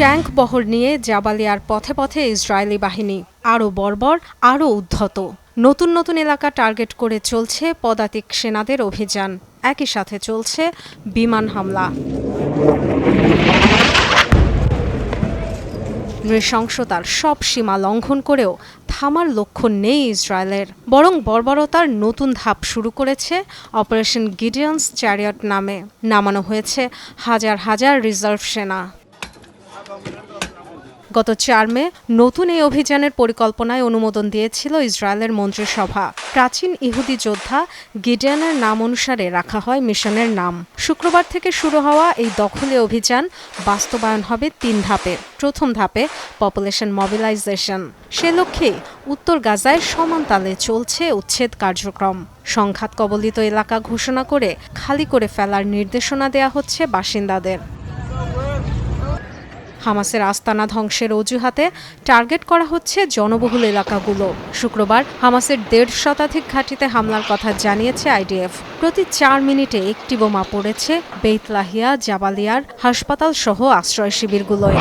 Tank বহর নিয়ে জাবালিয়ার পথে পথে ইসরায়েলি বাহিনী আরও বর্বর, আরও উদ্ধত। নতুন নতুন এলাকা টার্গেট করে চলছে পদাতিক সেনাদের অভিযান। একই সাথে চলছে বিমান হামলা। নৃশংসতার সব সীমা লঙ্ঘন করেও থামার লক্ষ্য নেই ইসরায়েলের। বরং বর্বরতার নতুন ধাপ শুরু করেছে অপারেশন গিডিয়ান্স চ্যারিয়ট নামে। নামানো হয়েছে হাজার হাজার রিজার্ভ সেনা। গত চার মে নতুন এই অভিযানের পরিকল্পনায় অনুমোদন দিয়েছিল ইসরায়েলের মন্ত্রিসভা। প্রাচীন ইহুদি যোদ্ধা গিডিয়ানের নাম অনুসারে রাখা হয় মিশনের নাম। শুক্রবার থেকে শুরু হওয়া এই দখলে অভিযান বাস্তবায়ন হবে তিন ধাপে। প্রথম ধাপে পপুলেশন মবিলাইজেশন। সে লক্ষ্যে উত্তর গাজায় সমান তালে চলছে উচ্ছেদ কার্যক্রম। সংঘাত কবলিত এলাকা ঘোষণা করে খালি করে ফেলার নির্দেশনা দেয়া হচ্ছে বাসিন্দাদের। হামাসের আস্তানা ধ্বংসের অজুহাতে টার্গেট করা হচ্ছে জনবহুল এলাকাগুলো। শুক্রবার হামাসের দেড় শতাধিক ঘাঁটিতে হামলার কথা জানিয়েছে আইডিএফ। প্রতি চার মিনিটে একটি বোমা পড়েছে বেতলাহিয়া জাবালিয়ার হাসপাতাল সহ আশ্রয় শিবিরগুলোয়।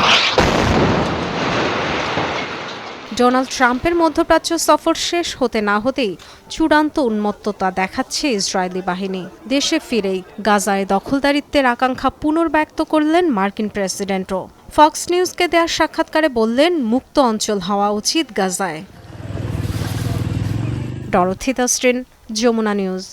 ডোনাল্ড ট্রাম্পের মধ্যপ্রাচ্য সফর শেষ হতে না হতেই চূড়ান্ত উন্মত্ততা দেখাচ্ছে ইসরায়েলি বাহিনী। দেশে ফিরেই গাজায় দখলদারিত্বের আকাঙ্ক্ষা পুনর্ব্যক্ত করলেন মার্কিন প্রেসিডেন্টও। ফক্স নিউজকে দেয়া সাক্ষাৎকারে বললেন মুক্ত অঞ্চল হওয়া উচিত গাজায়। ডরথিতা তাস্ট্রিন যমুনা নিউজ।